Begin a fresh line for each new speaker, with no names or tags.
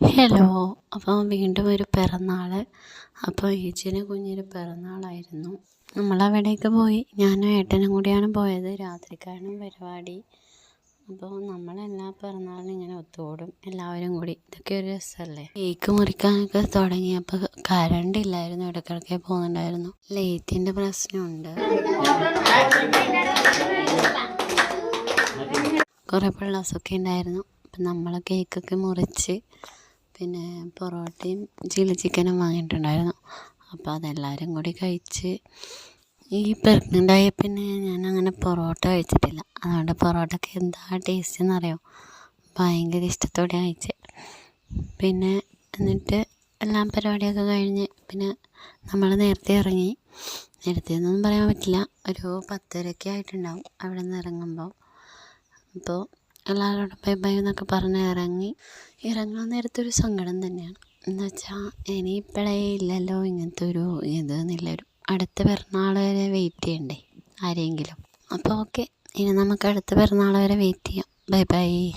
Hello അപ്പോൾ വീണ്ടും ഒരു പിറന്നാൾ അപ്പോൾ ഏച്ചിന് കുഞ്ഞിന് പിറന്നാളായിരുന്നു. നമ്മളവിടേക്ക് പോയി. ഞാനും ഏട്ടനും കൂടിയാണ് പോയത്. രാത്രിക്കാണ് പരിപാടി. അപ്പോൾ നമ്മളെല്ലാ പിറന്നാളിനും ഇങ്ങനെ ഒത്തുകൂടും. എല്ലാവരും കൂടി. ഇതൊക്കെ ഒരു രസമല്ലേ കേക്ക് മുറിക്കാനൊക്കെ തുടങ്ങിയപ്പോൾ കറണ്ട് ഇല്ലായിരുന്നു. ഇടയ്ക്കിടയ്ക്ക് പോകുന്നുണ്ടായിരുന്നു. ലേറ്റിന്റെ പ്രശ്നമുണ്ട്. കുറേ പിള്ളേഴ്സൊക്കെ ഉണ്ടായിരുന്നു. അപ്പം നമ്മൾ കേക്കൊക്കെ മുറിച്ച് പിന്നെ പൊറോട്ടയും ചില്ലി ചിക്കനും വാങ്ങിയിട്ടുണ്ടായിരുന്നു. അപ്പോൾ അതെല്ലാവരും കൂടി കഴിച്ച് ഈ പ്രഗ്നന്റ് ആയ പിന്നെ ഞാൻ അങ്ങനെ പൊറോട്ട കഴിച്ചിട്ടില്ല. അതുകൊണ്ട് പൊറോട്ടയ്ക്ക് എന്താ ടേസ്റ്റ് എന്നറിയോ? ഭയങ്കര ഇഷ്ടത്തോടെ കഴിച്ച്. പിന്നെ എന്നിട്ട് എല്ലാം പരിപാടിയൊക്കെ കഴിഞ്ഞ് പിന്നെ നമ്മൾ നേരത്തെ ഇറങ്ങി. നേരത്തെ എന്നൊന്നും പറയാൻ പറ്റില്ല. ഒരു പത്തരയ്ക്ക് ആയിട്ടുണ്ടാവും അവിടെ നിന്ന് ഇറങ്ങുമ്പോൾ അപ്പോൾ എല്ലാവരോടും ബൈ ബൈ എന്നൊക്കെ പറഞ്ഞ് ഇറങ്ങി. ഇറങ്ങാൻ നേരത്തൊരു സങ്കടം തന്നെയാണ്. എന്ന് വെച്ചാൽ ഇനി ഇപ്പോഴേ ഇല്ലല്ലോ ഇങ്ങനത്തെ ഒരു ഇത് എന്നുള്ളൊരു അടുത്ത പിറന്നാൾ വരെ വെയിറ്റ് ചെയ്യണ്ടേ ആരെങ്കിലും? അപ്പോൾ ഓക്കെ ഇനി നമുക്ക് അടുത്ത പിറന്നാൾ വരെ വെയിറ്റ് ചെയ്യാം. Bye bye.